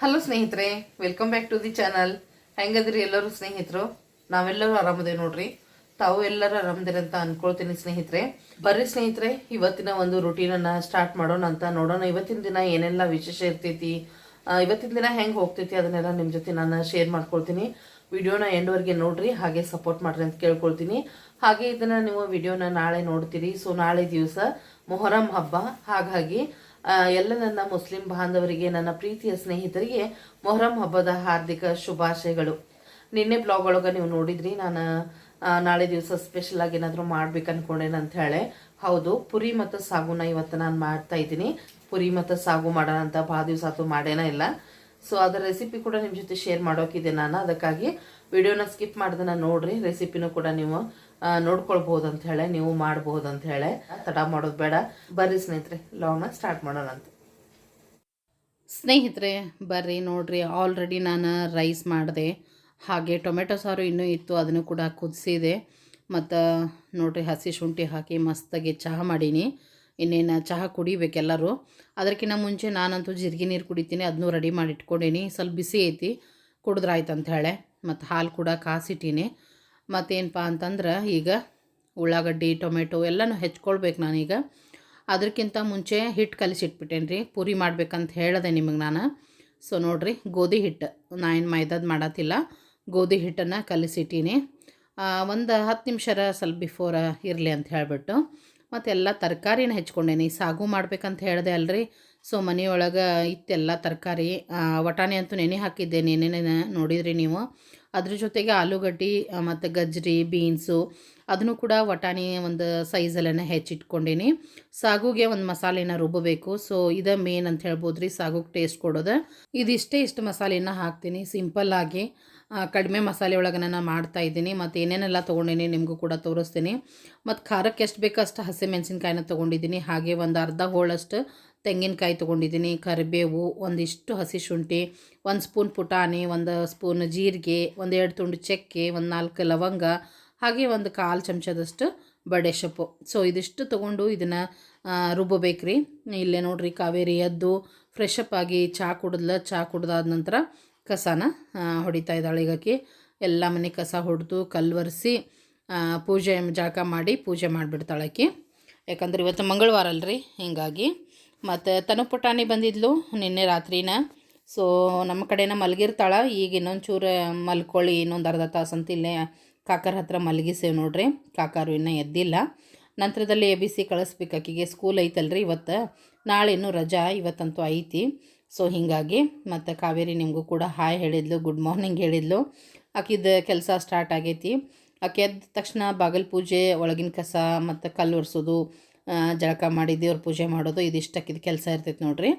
Hello ಸ್ನೇಹಿತರೆ welcome back to the channel ಹೆಂಗದ್ರಿ ಎಲ್ಲರೂ ಸ್ನೇಹಿತರು? ನಾವೆಲ್ಲರೂ ಆರಾಮದೇ ನೋಡ್ರಿ. ತಾವು ಎಲ್ಲರೂ ಆರಾಮದಿರಿ ಅಂತ ಅನ್ಕೊಳ್ತೀನಿ ಸ್ನೇಹಿತರೆ. ಬರ್ರಿ ಸ್ನೇಹಿತರೆ, ಇವತ್ತಿನ ಒಂದು ರುಟೀನನ್ನು ಸ್ಟಾರ್ಟ್ ಮಾಡೋಣ ಅಂತ ನೋಡೋಣ. ಇವತ್ತಿನ ದಿನ ಏನೆಲ್ಲ ವಿಶೇಷ ಇರ್ತೈತಿ? ಇವತ್ತಿನ ದಿನ ಹೆಂಗೆ ಹೋಗ್ತೈತಿ? ಅದನ್ನೆಲ್ಲ ನಿಮ್ಮ ಜೊತೆ ನಾನು ಶೇರ್ ಮಾಡ್ಕೊಳ್ತೀನಿ. ವಿಡಿಯೋನ ಎಂಡ್ವರೆಗೆ ನೋಡ್ರಿ, ಹಾಗೆ ಸಪೋರ್ಟ್ ಮಾಡ್ರಿ ಅಂತ ಕೇಳ್ಕೊಳ್ತೀನಿ. ಹಾಗೆ ಇದನ್ನು ನೀವು ವಿಡಿಯೋನ ನಾಳೆ ನೋಡ್ತೀರಿ. ಸೊ ನಾಳೆ ದಿವಸ ಮೊಹರಂ ಹಬ್ಬ. ಹಾಗಾಗಿ ಎಲ್ಲ ನನ್ನ ಮುಸ್ಲಿಂ ಬಾಂಧವರಿಗೆ, ನನ್ನ ಪ್ರೀತಿಯ ಸ್ನೇಹಿತರಿಗೆ ಮೊಹರಂ ಹಬ್ಬದ ಹಾರ್ದಿಕ ಶುಭಾಶಯಗಳು. ನಿನ್ನೆ ಬ್ಲಾಗ್ ಒಳಗೆ ನೀವು ನೋಡಿದ್ರಿ, ನಾನು ನಾಳೆ ದಿವಸ ಸ್ಪೆಷಲ್ ಆಗಿ ಏನಾದರೂ ಮಾಡ್ಬೇಕು ಅನ್ಕೊಂಡೇನೆ ಅಂತ ಹೇಳಿ. ಹೌದು, ಪುರಿ ಮತ್ತು ಸಾಗುನ ಇವತ್ತು ನಾನು ಮಾಡ್ತಾ ಇದ್ದೀನಿ. ಪುರಿ ಮತ್ತು ಸಾಗು ಮಾಡೋಣ ಅಂತ ಭಾಳ ದಿವಸ ಆತು, ಮಾಡೇನ ಇಲ್ಲ. ಸೊ ಅದರ ರೆಸಿಪಿ ಕೂಡ ನಿಮ್ಮ ಜೊತೆ ಶೇರ್ ಮಾಡೋಕಿದೆ ನಾನು. ಅದಕ್ಕಾಗಿ ವಿಡಿಯೋನ ಸ್ಕಿಪ್ ಮಾಡ್ದನ ನೋಡ್ರಿ ರೆಸಿಪಿನೂ ಕೂಡ ನೀವು ನೋಡ್ಕೊಳ್ಬಹುದು ಅಂತ ಹೇಳಿ ನೀವು ಮಾಡಬಹುದು ಅಂತ ಹೇಳಿ ತಡ ಮಾಡೋದು ಬೇಡ. ಬರ್ರಿ ಸ್ನೇಹಿತರೆ ಲಾಗ್ನ ಸ್ಟಾರ್ಟ್ ಮಾಡೋಣ ಅಂತ. ಸ್ನೇಹಿತರೆ, ಬರ್ರಿ ನೋಡ್ರಿ ಆಲ್ರೆಡಿ ನಾನು ರೈಸ್ ಮಾಡಿದೆ. ಹಾಗೆ ಟೊಮೆಟೊ ಸಾರು ಇನ್ನೂ ಇತ್ತು, ಅದನ್ನು ಕೂಡ ಕುದಿಸಿದೆ. ಮತ್ತು ನೋಡ್ರಿ, ಹಸಿ ಶುಂಠಿ ಹಾಕಿ ಮಸ್ತಾಗಿ ಚಹಾ ಮಾಡೀನಿ. ಇನ್ನೇನು ಚಹಾ ಕುಡಿಬೇಕೆಲ್ಲರೂ. ಅದಕ್ಕಿಂತ ಮುಂಚೆ ನಾನಂತೂ ಜಿರಿಗೆ ನೀರು ಕುಡಿತೀನಿ ಅದನ್ನೂ ರೆಡಿ ಮಾಡಿ ಇಟ್ಕೊಂಡೀನಿ ಸ್ವಲ್ಪ ಬಿಸಿ ಐತಿ ಕುಡಿದ್ರಾಯ್ತು ಅಂತ ಹೇಳಿ ಮತ್ತು ಹಾಲು ಕೂಡ ಕಾಸಿಟ್ಟೀನಿ. ಮತ್ತೇನಪ್ಪ ಅಂತಂದ್ರೆ ಈಗ ಉಳ್ಳಾಗಡ್ಡಿ, ಟೊಮೆಟೊ ಎಲ್ಲನೂ ಹೆಚ್ಕೊಳ್ಬೇಕು ನಾನೀಗ. ಅದಕ್ಕಿಂತ ಮುಂಚೆ ಹಿಟ್ಟು ಕಲಿಸಿಟ್ಬಿಟ್ಟೇನೆ ರೀ ಪೂರಿ ಮಾಡ್ಬೇಕಂತ ಹೇಳಿದೆ ನಿಮಗೆ ನಾನು. ಸೊ ನೋಡಿರಿ, ಗೋಧಿ ಹಿಟ್ಟು ನಾನು ಏನು ಮೈದಾದ್ ಮಾಡತ್ತಿಲ್ಲ ಗೋಧಿ ಹಿಟ್ಟನ್ನು ಕಲಿಸಿಟ್ಟೀನಿ ಒಂದು ಹತ್ತು ನಿಮಿಷರ ಸ್ವಲ್ಪ ಬಿಫೋರ್ ಇರಲಿ ಅಂತ ಹೇಳಿಬಿಟ್ಟು, ಮತ್ತು ಎಲ್ಲ ತರಕಾರಿನ ಹೆಚ್ಕೊಂಡೇನಿ. ಸಾಗು ಮಾಡ್ಬೇಕಂತ ಹೇಳಿದೆ ಅಲ್ರಿ. ಸೊ ಮನೆಯೊಳಗೆ ಇತ್ತೆಲ್ಲ ತರಕಾರಿ ವಟಾಣಿ ಅಂತೂ ನೆನೆ ಹಾಕಿದ್ದೆ ನೆನೆ ನೋಡಿದ್ರಿ ನೀವು. ಅದ್ರ ಜೊತೆಗೆ ಆಲೂಗಡ್ಡೆ ಮತ್ತು ಗಜ್ರಿ ಬೀನ್ಸು ಅದನ್ನು ಕೂಡ ವಟಾಣಿ ಒಂದು ಸೈಜಲ್ಲೇ ಹೆಚ್ಚಿಟ್ಕೊಂಡೀನಿ. ಸಾಗುಗೆ ಒಂದು ಮಸಾಲೆನ ರುಬ್ಬಬೇಕು. ಸೊ ಇದು ಮೇನ್ ಅಂತ ಹೇಳ್ಬೋದು ರೀ ಸಾಗುಗೆ ಟೇಸ್ಟ್ ಕೊಡೋದು. ಇದಿಷ್ಟೇ ಇಷ್ಟು ಮಸಾಲೆನ ಹಾಕ್ತೀನಿ. ಸಿಂಪಲ್ಲಾಗಿ ಕಡಿಮೆ ಮಸಾಲೆ ಒಳಗೆ ನಾನು ಮಾಡ್ತಾ ಇದ್ದೀನಿ. ಮತ್ತು ಏನೇನೆಲ್ಲ ತೊಗೊಂಡೀನಿ ನಿಮಗೂ ಕೂಡ ತೋರಿಸ್ತೀನಿ. ಮತ್ತು ಖಾರಕ್ಕೆ ಎಷ್ಟು ಬೇಕೋ ಅಷ್ಟು ಹಸಿಮೆಣಸಿನ್ಕಾಯಿನ ತೊಗೊಂಡಿದ್ದೀನಿ. ಹಾಗೆ ಒಂದು ಅರ್ಧ ಹೋಳಷ್ಟು ತೆಂಗಿನಕಾಯಿ ತೊಗೊಂಡಿದ್ದೀನಿ, ಕರಿಬೇವು, ಒಂದಿಷ್ಟು ಹಸಿ ಶುಂಠಿ, ಒಂದು ಸ್ಪೂನ್ ಪುಟಾಣಿ, ಒಂದು ಸ್ಪೂನ್ ಜೀರಿಗೆ, ಒಂದು ಎರಡು ತುಂಡು ಚಕ್ಕೆ, ಒಂದು ನಾಲ್ಕು ಲವಂಗ, ಹಾಗೆ ಒಂದು ಕಾಲು ಚಮಚದಷ್ಟು ಬಡೆ ಸೊಪ್ಪು. ಸೊ ಇದಿಷ್ಟು ತೊಗೊಂಡು ಇದನ್ನು ರುಬ್ಬಬೇಕ್ರಿ. ಇಲ್ಲೇ ನೋಡ್ರಿ ಕಾವೇರಿ ಎದ್ದು ಫ್ರೆಶ್ ಅಪ್ ಆಗಿ ಚಹಾ ಕುಡಿದ್ಲ ಚಹಾ ಕುಡ್ದಾದ ನಂತರ ಕಸನ ಹೊಡಿತಾ ಇದ್ದಾಳೆ. ಈಗಕ್ಕೆ ಎಲ್ಲ ಮನೆ ಕಸ ಹೊಡೆದು ಕಲ್ವರ್ಸಿ ಪೂಜೆ ಜಳಕ ಮಾಡಿ ಪೂಜೆ ಮಾಡಿಬಿಡ್ತಾಳೆ ಆಕಿ. ಯಾಕಂದ್ರೆ ಇವತ್ತು ಮಂಗಳವಾರ ಅಲ್ರಿ, ಹಿಂಗಾಗಿ ಮತ್ತು ತನು ಪುಟಾಣಿ ಬಂದಿದ್ಲು ನಿನ್ನೆ ರಾತ್ರಿನ. ಸೊ ನಮ್ಮ ಕಡೆನ ಮಲಗಿರ್ತಾಳ. ಈಗ ಇನ್ನೊಂದು ಚೂರು ಮಲ್ಕೊಳ್ಳಿ, ಇನ್ನೊಂದು ಅರ್ಧ ತಾಸು ಅಂತ ಇಲ್ಲೇ ಕಾಕರ ಹತ್ರ ಮಲಗಿಸೇವೆ ನೋಡ್ರಿ. ಕಾಕರು ಇನ್ನೂ ಎದ್ದಿಲ್ಲ. ನಂತರದಲ್ಲಿ ಎ ಬಿ ಸಿ ಕಳಿಸ್ಬೇಕು. ಆಕಿಗೆ ಸ್ಕೂಲ್ ಐತಲ್ರಿ ಇವತ್ತು. ನಾಳೆ ಇನ್ನೂ ರಜಾ ಇವತ್ತಂತೂ ಐತಿ. ಸೊ ಹೀಗಾಗಿ ಮತ್ತು ಕಾವೇರಿ ನಿಮಗೂ ಕೂಡ ಹಾಯ್ ಹೇಳಿದ್ಲು ಗುಡ್ ಮಾರ್ನಿಂಗ್ ಹೇಳಿದ್ಲು. ಆಕಿದ ಕೆಲಸ ಸ್ಟಾರ್ಟ್ ಆಗೈತಿ. ಆಕೆ ಎದ್ದ ತಕ್ಷಣ ಬಾಗಲ್ ಪೂಜೆ, ಒಳಗಿನ ಕಸ, ಮತ್ತು ಕಲ್ಲು ಒರೆಸೋದು ಜಳಕ ಮಾಡಿ ದೇವ್ರ ಪೂಜೆ ಮಾಡೋದು ಇದಿಷ್ಟು ಇದು ಕೆಲಸ ಇರ್ತೈತೆ ನೋಡಿರಿ.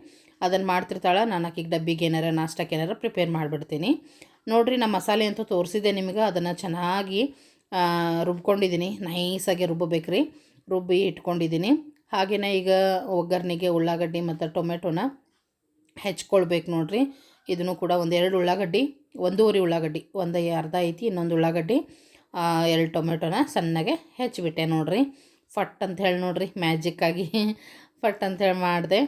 ಅದನ್ನು ಮಾಡ್ತಿರ್ತಾಳೆ ನಾನು ಆಕಿಗೆ ಡಬ್ಬಿಗೆ ಏನಾರ ನಾಷ್ಟಕ್ಕೆ ಏನಾರ ಪ್ರಿಪೇರ್ ಮಾಡಿಬಿಡ್ತೀನಿ. ನೋಡಿರಿ ನಮ್ಮ ಮಸಾಲೆ ಅಂತೂ ತೋರಿಸಿದೆ ನಿಮಗೆ, ಅದನ್ನು ಚೆನ್ನಾಗಿ ರುಬ್ಕೊಂಡಿದ್ದೀನಿ ನೈಸಾಗಿ ರುಬ್ಬಬೇಕ್ರಿ. ರುಬ್ಬಿ ಇಟ್ಕೊಂಡಿದ್ದೀನಿ ಹಾಗೆಯೇ ಈಗ ಒಗ್ಗರಣೆಗೆ ಉಳ್ಳಾಗಡ್ಡಿ ಮತ್ತು ಟೊಮೆಟೊನ ಹೆಚ್ಕೊಳ್ಬೇಕು ನೋಡಿರಿ. ಇದನ್ನು ಕೂಡ ಒಂದು ಎರಡು ಉಳ್ಳಾಗಡ್ಡಿ, ಒಂದೂವರೆ ಉಳ್ಳಾಗಡ್ಡಿ, ಒಂದು ಅರ್ಧ ಐತಿ, ಇನ್ನೊಂದು ಉಳ್ಳಾಗಡ್ಡಿ ಎರಡು ಟೊಮೆಟೊನ ಸಣ್ಣಗೆ ಹೆಚ್ಚಿಬಿಟ್ಟೆ ನೋಡ್ರಿ. ಫಟ್ ಅಂತ ಹೇಳಿ ನೋಡ್ರಿ ಮ್ಯಾಜಿಕ್ಕಾಗಿ ಫಟ್ ಅಂತ ಹೇಳಿ ಮಾಡಿದೆ.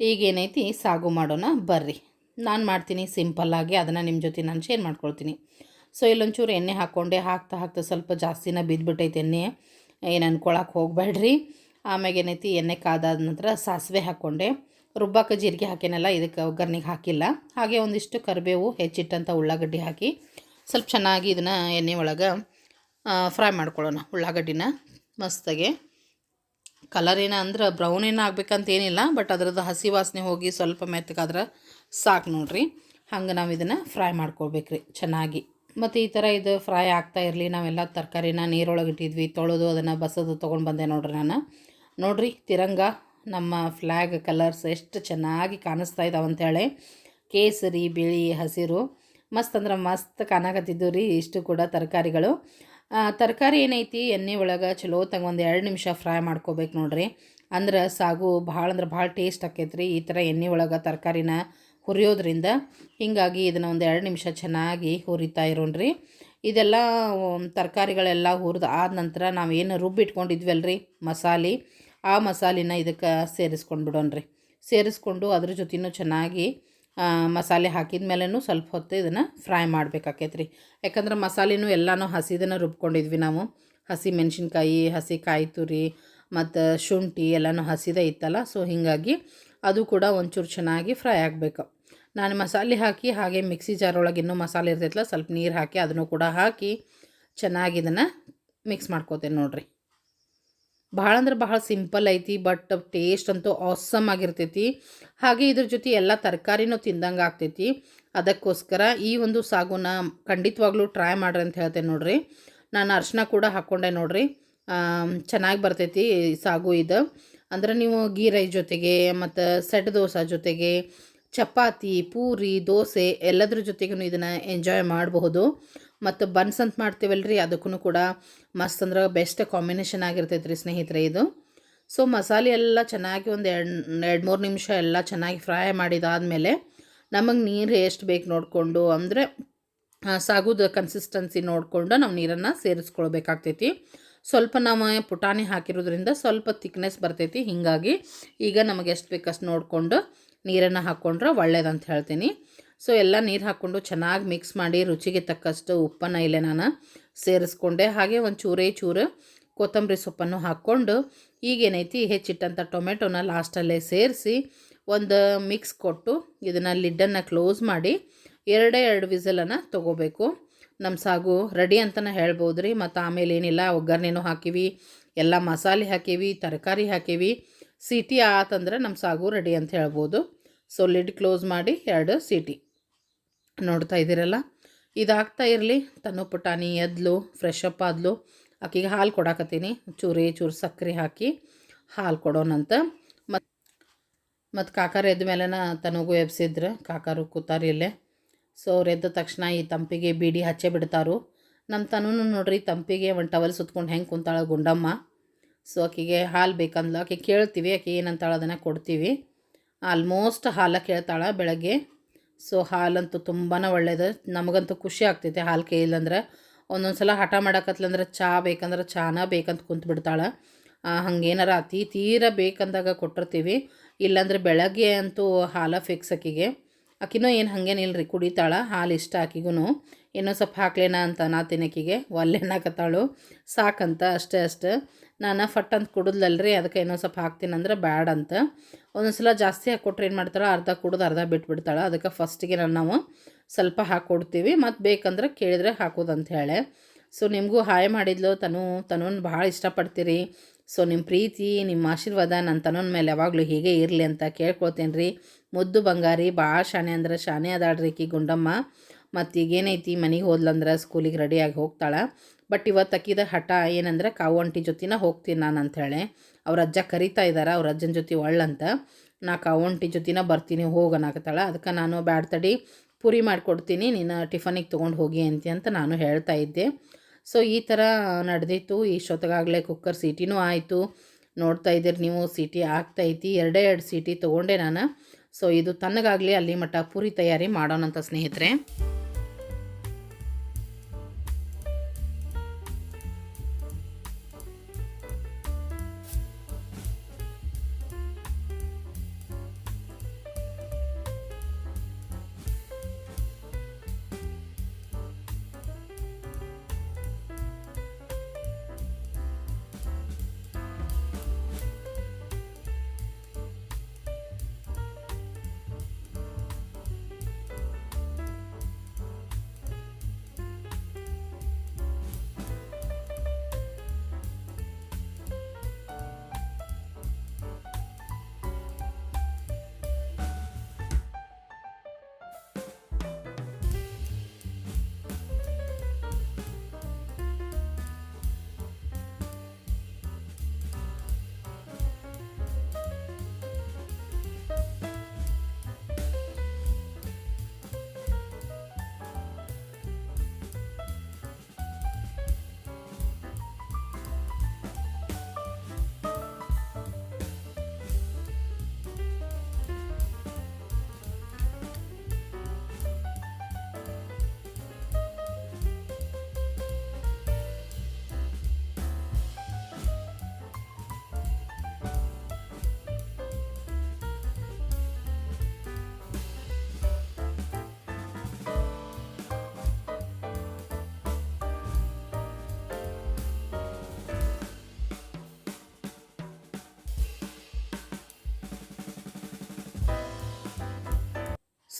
ಈಗೇನೈತಿ ಸಾಗು ಮಾಡೋಣ, ಬರ್ರಿ. ನಾನು ಮಾಡ್ತೀನಿ ಸಿಂಪಲ್ಲಾಗಿ ಅದನ್ನು ನಿಮ್ಮ ಜೊತೆ ನಾನು ಶೇರ್ ಮಾಡ್ಕೊಳ್ತೀನಿ. ಸೊ ಇಲ್ಲೊಂಚೂರು ಎಣ್ಣೆ ಹಾಕ್ಕೊಂಡೆ ಹಾಕ್ತಾ ಹಾಕ್ತಾ ಸ್ವಲ್ಪ ಜಾಸ್ತಿನ ಬಿದ್ದುಬಿಟ್ಟೈತೆ ಎಣ್ಣೆ. ಏನು ಅನ್ಕೊಳಕ್ಕೆ ಹೋಗಬೇಡ್ರಿ. ಆಮ್ಯಾಗ ಏನೈತಿ, ಎಣ್ಣೆ ಕಾದಾದ ನಂತರ ಸಾಸಿವೆ ಹಾಕ್ಕೊಂಡೆ ರುಬ್ಬಾಕ ಜೀರಿಗೆ ಹಾಕೇನಲ್ಲ, ಇದಕ್ಕೆ ಒಗ್ಗರ್ನಿಗೆ ಹಾಕಿಲ್ಲ. ಹಾಗೆ ಒಂದಿಷ್ಟು ಕರಿಬೇವು ಹೆಚ್ಚಿಟ್ಟಂಥ ಉಳ್ಳಾಗಡ್ಡಿ ಹಾಕಿ ಸ್ವಲ್ಪ ಚೆನ್ನಾಗಿ ಇದನ್ನು ಎಣ್ಣೆ ಒಳಗೆ ಫ್ರೈ ಮಾಡ್ಕೊಳ್ಳೋಣ ಉಳ್ಳಾಗಡ್ಡಿನ. ಮಸ್ತಾಗೆ. ಕಲರ್ ಏನ ಅಂದ್ರೆ ಬ್ರೌನ್ ಏನೋ ಆಗ್ಬೇಕಂತ ಏನಿಲ್ಲ ಬಟ್ ಅದ್ರದ್ದು ಹಸಿ ವಾಸನೆ ಹೋಗಿ ಸ್ವಲ್ಪ ಮೆತ್ತಗಾದ್ರೆ ಸಾಕು ನೋಡ್ರಿ. ಹಂಗೆ ನಾವು ಇದನ್ನು ಫ್ರೈ ಮಾಡ್ಕೊಳ್ಬೇಕ್ರಿ ಚೆನ್ನಾಗಿ. ಮತ್ತು ಈ ಥರ ಇದು ಫ್ರೈ ಆಗ್ತಾ ಇರಲಿ, ನಾವೆಲ್ಲ ತರಕಾರಿನ ನೀರೊಳಗೆ ಇಟ್ಟಿದ್ವಿ, ತೊಳೆದು ಅದನ್ನು ಬಸದು ತೊಗೊಂಡು ಬಂದೆ ನೋಡ್ರಿ ನಾನು. ನೋಡ್ರಿ, ತಿರಂಗ, ನಮ್ಮ ಫ್ಲ್ಯಾಗ್ ಕಲರ್ಸ್ ಎಷ್ಟು ಚೆನ್ನಾಗಿ ಕಾಣಿಸ್ತಾ ಇದ್ದಾವೆ ಅಂತೇಳಿ. ಕೇಸರಿ, ಬಿಳಿ, ಹಸಿರು, ಮಸ್ತ್ ಅಂದ್ರೆ ಮಸ್ತ್ ಕಾಣಕತ್ತಿದ್ದು ರೀ ಇಷ್ಟು ಕೂಡ ತರಕಾರಿಗಳು. ತರಕಾರಿ ಏನೈತಿ? ಎಣ್ಣೆ ಒಳಗೆ ಚಲೋ ತಂಗ ಒಂದು ಎರಡು ನಿಮಿಷ ಫ್ರೈ ಮಾಡ್ಕೋಬೇಕು ನೋಡ್ರಿ. ಅಂದ್ರೆ ಸಾಗು ಭಾಳ ಅಂದ್ರೆ ಭಾಳ ಟೇಸ್ಟ್ ಆಕೈತ್ರಿ ಈ ಥರ ಎಣ್ಣೆ ಒಳಗೆ ತರಕಾರಿನ ಹುರಿಯೋದ್ರಿಂದ. ಹೀಗಾಗಿ ಇದನ್ನು ಒಂದು ಎರಡು ನಿಮಿಷ ಚೆನ್ನಾಗಿ ಹುರಿತಾ ಇರೋಣ್ರಿ. ಇದೆಲ್ಲ ತರಕಾರಿಗಳೆಲ್ಲ ಹುರಿದು ಆದ ನಂತರ ನಾವು ಏನು ರುಬ್ಬಿಟ್ಕೊಂಡಿದ್ವಲ್ರಿ ಮಸಾಲೆ. ಆ ಮಸಾಲಿನ ಇದಕ್ಕೆ ಸೇರಿಸ್ಕೊಂಡು ಬಿಡೋಣ್ರಿ. ಸೇರಿಸ್ಕೊಂಡು ಅದ್ರ ಜೊತೆನೂ ಚೆನ್ನಾಗಿ ಮಸಾಲೆ ಹಾಕಿದ ಮೇಲೂ ಸ್ವಲ್ಪ ಹೊತ್ತು ಇದನ್ನು ಫ್ರೈ ಮಾಡಬೇಕಾಕೈತೆ ರೀ ಯಾಕಂದ್ರೆ ಮಸಾಲೆನೂ ಎಲ್ಲನೂ ಹಸಿದನ್ನು ರುಬ್ಕೊಂಡಿದ್ವಿ ನಾವು. ಹಸಿ ಮೆಣಸಿನ್ಕಾಯಿ, ಹಸಿ ಕಾಯಿ ತುರಿ ಮತ್ತು ಶುಂಠಿ ಎಲ್ಲನೂ ಹಸಿದ ಇತ್ತಲ್ಲ, ಸೊ ಹೀಗಾಗಿ ಅದು ಕೂಡ ಒಂಚೂರು ಚೆನ್ನಾಗಿ ಫ್ರೈ ಆಗಬೇಕು. ನಾನು ಮಸಾಲೆ ಹಾಕಿ ಹಾಗೆ ಮಿಕ್ಸಿ ಜಾರ್ ಒಳಗೆ ಇನ್ನೂ ಮಸಾಲೆ ಇರ್ತೈತಲ್ಲ, ಸ್ವಲ್ಪ ನೀರು ಹಾಕಿ ಅದನ್ನು ಕೂಡ ಹಾಕಿ ಚೆನ್ನಾಗಿ ಇದನ್ನು ಮಿಕ್ಸ್ ಮಾಡ್ಕೋತೇನೆ ನೋಡಿರಿ. ಭಾಳ ಅಂದ್ರೆ ಭಾಳ ಸಿಂಪಲ್ ಐತಿ, ಬಟ್ ಟೇಸ್ಟ್ ಅಂತೂ ಆಸಮ್ ಆಗಿರ್ತೈತಿ. ಹಾಗೆ ಇದ್ರ ಜೊತೆ ಎಲ್ಲ ತರಕಾರಿನೂ ತಿಂದಂಗೆ ಆಗ್ತೈತಿ. ಅದಕ್ಕೋಸ್ಕರ ಈ ಒಂದು ಸಾಗುನ ಖಂಡಿತವಾಗ್ಲೂ ಟ್ರೈ ಮಾಡ್ರಿ ಅಂತ ಹೇಳ್ತೇನೆ ನೋಡ್ರಿ. ನಾನು ಅರ್ಶಿನ ಕೂಡ ಹಾಕ್ಕೊಂಡೆ ನೋಡ್ರಿ. ಚೆನ್ನಾಗಿ ಬರ್ತೈತಿ ಸಾಗು ಇದು. ಅಂದ್ರೆ ನೀವು ಗೀ ರೈಸ್ ಜೊತೆಗೆ, ಮತ್ತು ಸೆಟ್ ದೋಸೆ ಜೊತೆಗೆ, ಚಪಾತಿ, ಪೂರಿ, ದೋಸೆ ಎಲ್ಲದ್ರ ಜೊತೆಗೂ ಇದನ್ನು ಎಂಜಾಯ್ ಮಾಡಬಹುದು. ಮತ್ತು ಬನ್ಸ್ ಅಂತ ಮಾಡ್ತೀವಲ್ರಿ ಅದಕ್ಕೂ ಕೂಡ ಮಸ್ತ್ ಅಂದ್ರೆ ಬೆಸ್ಟ್ ಕಾಂಬಿನೇಷನ್ ಆಗಿರ್ತೈತೆ ರೀ ಸ್ನೇಹಿತರೆ ಇದು. ಸೊ ಮಸಾಲೆ ಎಲ್ಲ ಚೆನ್ನಾಗಿ ಒಂದು ಎರಡು ಎರಡು ಮೂರು ನಿಮಿಷ ಎಲ್ಲ ಚೆನ್ನಾಗಿ ಫ್ರೈ ಮಾಡಿದಾದಮೇಲೆ ನಮಗೆ ನೀರು ಎಷ್ಟು ಬೇಕು ನೋಡಿಕೊಂಡು, ಅಂದರೆ ಸಾಗುದ ಕನ್ಸಿಸ್ಟೆನ್ಸಿ ನೋಡಿಕೊಂಡು ನಾವು ನೀರನ್ನು ಸೇರಿಸ್ಕೊಳ್ಬೇಕಾಗ್ತೈತಿ. ಸ್ವಲ್ಪ ನಾವು ಪುಟಾಣಿ ಹಾಕಿರೋದ್ರಿಂದ ಸ್ವಲ್ಪ ತಿಕ್ನೆಸ್ ಬರ್ತೈತಿ, ಹೀಗಾಗಿ ಈಗ ನಮಗೆ ಎಷ್ಟು ಬೇಕಷ್ಟು ನೋಡಿಕೊಂಡು ನೀರನ್ನು ಹಾಕ್ಕೊಂಡ್ರೆ ಒಳ್ಳೇದಂತ ಹೇಳ್ತೀನಿ. ಸೊ ಎಲ್ಲ ನೀರು ಹಾಕ್ಕೊಂಡು ಚೆನ್ನಾಗಿ ಮಿಕ್ಸ್ ಮಾಡಿ ರುಚಿಗೆ ತಕ್ಕಷ್ಟು ಉಪ್ಪನ್ನು ಇಲ್ಲೇ ನಾನು ಸೇರಿಸ್ಕೊಂಡೆ. ಹಾಗೆ ಒಂದು ಚೂರೇ ಚೂರು ಕೊತ್ತಂಬರಿ ಸೊಪ್ಪನ್ನು ಹಾಕ್ಕೊಂಡು ಈಗೇನೈತಿ ಹೆಚ್ಚಿಟ್ಟಂಥ ಟೊಮೆಟೊನ ಲಾಸ್ಟಲ್ಲೇ ಸೇರಿಸಿ ಒಂದು ಮಿಕ್ಸ್ ಕೊಟ್ಟು ಇದನ್ನು ಲಿಡ್ಡನ್ನು ಕ್ಲೋಸ್ ಮಾಡಿ ಎರಡೇ ಎರಡು ವಿಸಲನ್ನು ತೊಗೋಬೇಕು. ನಮ್ಮ ಸಾಗು ರೆಡಿ ಅಂತಲೇ ಹೇಳ್ಬೋದು ರೀ ಮತ್ತು ಆಮೇಲೆ ಏನಿಲ್ಲ, ಒಗ್ಗರಣೆನೂ ಹಾಕಿವಿ, ಎಲ್ಲ ಮಸಾಲೆ ಹಾಕೀವಿ, ತರಕಾರಿ ಹಾಕೀವಿ, ಸಿಟಿ ಆತಂದ್ರೆ ನಮ್ಮ ಸಾಗು ರೆಡಿ ಅಂತ ಹೇಳ್ಬೋದು. ಸೊ ಲಿಡ್ ಕ್ಲೋಸ್ ಮಾಡಿ ಎರಡು ಸೀಟಿ. ನೋಡ್ತಾ ಇದ್ದೀರಲ್ಲ? ಇದಾಗ್ತಾ ಇರಲಿ. ತನ್ನು ಪುಟಾಣಿ, ಎದ್ಲು ಫ್ರೆಶ್ ಅಪ್ ಆದ್ಲು. ಆಕಿಗೆ ಹಾಲು ಕೊಡಾಕತ್ತೀನಿ. ಚೂರಿ, ಚೂರು ಸಕ್ಕರೆ ಹಾಕಿ ಹಾಲು ಕೊಡೋಣಂತ. ಮತ್ತು ಮತ್ತು ಕಾಕಾರ ಎದ್ದ ಮೇಲೆನ ತನಗೂ ಎಬ್ಸಿದ್ರು, ಕಾಕಾರು ಕೂತಾರ ಇಲ್ಲೇ. ಸೊ ಅವ್ರು ಎದ್ದ ತಕ್ಷಣ ಈ ತಂಪಿಗೆ ಬೀಡಿ ಹಚ್ಚೆ ಬಿಡ್ತಾರು. ನಮ್ಮ ತನೂ ನೋಡ್ರಿ, ತಂಪಿಗೆ ಒಂದು ಟವಲ್ ಸುತ್ಕೊಂಡು ಹೆಂಗೆ ಕುಂತಾಳೆ ಗುಂಡಮ್ಮ. ಸೊ ಆಕಿಗೆ ಹಾಲು ಬೇಕಂದ್ಲು. ಆಕೆ ಕೇಳ್ತೀವಿ, ಆಕೆ ಏನಂತಾಳೆ ಅದನ್ನು ಕೊಡ್ತೀವಿ. ಆಲ್ಮೋಸ್ಟ್ ಹಾಲು ಕೇಳ್ತಾಳೆ ಬೆಳಗ್ಗೆ. ಸೊ ಹಾಲಂತೂ ತುಂಬಾ ಒಳ್ಳೆಯದು ನಮಗಂತೂ ಖುಷಿ ಆಗ್ತೈತೆ ಹಾಲು ಕೇಳಿಲ್ಲಂದ್ರೆ. ಒಂದೊಂದು ಸಲ ಹಠ ಮಾಡಕತ್ಲಂದ್ರೆ ಚಹಾ ಬೇಕಂದ್ರೆ ಚಾನ ಬೇಕಂತ ಕುಂತು ಬಿಡ್ತಾಳೆ ಹಂಗೇನಾರ ಅತಿ ತೀರ ಬೇಕಂದಾಗ ಕೊಟ್ಟಿರ್ತೀವಿ. ಇಲ್ಲಾಂದ್ರೆ ಬೆಳಗ್ಗೆ ಅಂತೂ ಹಾಲು ಫಿಕ್ಸ್ ಅಕ್ಕಿಗೆ ಆಕಿನೂ ಏನು ಹಂಗೇನಿಲ್ಲ ರೀ ಕುಡಿತಾಳೆ, ಹಾಲು ಇಷ್ಟ ಆಕಿಗೂ ಇನ್ನೂ ಸ್ವಲ್ಪ ಹಾಕ್ಲೇನ ಅಂತ ನಾ ತಿನ್ನಕ್ಕಿಗೆ ಒಲ್ಲೆನಾಕತ್ತಾಳು ಸಾಕಂತ ಅಷ್ಟೇ ಅಷ್ಟೇ. ನಾನು ಫಟ್ ಅಂತ ಕುಡಿದ್ಲಲ್ರಿ, ಅದಕ್ಕೆ ಇನ್ನೊಂದು ಸ್ವಲ್ಪ ಹಾಕ್ತೀನಿ ಅಂದರೆ ಬ್ಯಾಡ್ ಅಂತ. ಒಂದೊಂದ್ಸಲ ಜಾಸ್ತಿ ಹಾಕ್ಕೊಟ್ರೆ ಏನು ಮಾಡ್ತಾಳೆ ಅರ್ಧ ಕುಡಿದು ಅರ್ಧ ಬಿಟ್ಬಿಡ್ತಾಳೆ. ಅದಕ್ಕೆ ಫಸ್ಟಿಗೆ ನಾನು ನಾವು ಸ್ವಲ್ಪ ಹಾಕ್ಕೊಡ್ತೀವಿ ಮತ್ತು ಬೇಕಂದ್ರೆ ಕೇಳಿದ್ರೆ ಹಾಕೋದಂತ ಹೇಳಿ. ಸೊ, ನಿಮಗೂ ಹಾಯ್ ಮಾಡಿದ್ಲು ತನು. ತನೂನ್ ಭಾಳ ಇಷ್ಟಪಡ್ತೀರಿ. ಸೊ ನಿಮ್ಮ ಪ್ರೀತಿ ನಿಮ್ಮ ಆಶೀರ್ವಾದ ನನ್ನ ತನೂನ್ ಮೇಲೆ ಯಾವಾಗಲೂ ಹೀಗೆ ಇರಲಿ ಅಂತ ಕೇಳ್ಕೊಳ್ತೇನೆ ರೀ ಮುದ್ದು ಬಂಗಾರಿ, ಭಾಳ ಶಾನೆ ಅಂದ್ರೆ ಶಾನೆ ಅದಾಳ್ರಿ ಈಕಿ ಗುಂಡಮ್ಮ. ಮತ್ತು ಈಗೇನೈತಿ, ಮನೆಗೆ ಹೋದ್ಲಂದ್ರೆ ಸ್ಕೂಲಿಗೆ ರೆಡಿಯಾಗಿ ಹೋಗ್ತಾಳೆ. ಬಟ್ ಇವತ್ತು ಅಕ್ಕಿದ ಹಠ ಏನಂದ್ರೆ ಕಾವು ಅಂಟಿ ಜೊತಿನ ಹೋಗ್ತೀನಿ ನಾನು ಅಂಥೇಳಿ ಅವ್ರ ಅಜ್ಜ ಕರಿತಾ ಇದ್ದಾರೆ ಅವ್ರ ಅಜ್ಜನ ಜೊತೆ ಒಳ್ಳಂತ. ನಾ ಕಾವು ಅಂಟಿ ಜೊತಿನ ಬರ್ತೀನಿ ಹೋಗೋಣಾಕತ್ತಾಳೆ ಅದಕ್ಕೆ ನಾನು ಬ್ಯಾಡ್ ತಡಿ, ಪೂರಿ ಮಾಡಿಕೊಡ್ತೀನಿ, ನೀನು ಟಿಫನಿಗೆ ತೊಗೊಂಡು ಹೋಗಿ ಅಂತ ಅಂತ ನಾನು ಹೇಳ್ತಾ ಇದ್ದೆ. ಸೊ ಈ ಥರ ನಡೆದಿತ್ತು. ಇಷ್ಟೊತ್ತಿಗಾಗಲೇ ಕುಕ್ಕರ್ ಸೀಟಿನೂ ಆಯಿತು. ನೋಡ್ತಾ ಇದ್ದೀರಿ ನೀವು, ಸೀಟಿ ಆಗ್ತೈತಿ ಎರಡೇ ಎರಡು ಸೀಟಿ ತೊಗೊಂಡೆ ನಾನು. ಸೊ ಇದು ತನ್ನಗಾಗಲಿ ಅಲ್ಲಿ ಮಟ್ಟ ಪೂರಿ ತಯಾರಿ ಮಾಡೋಣಂತ ಸ್ನೇಹಿತರೆ.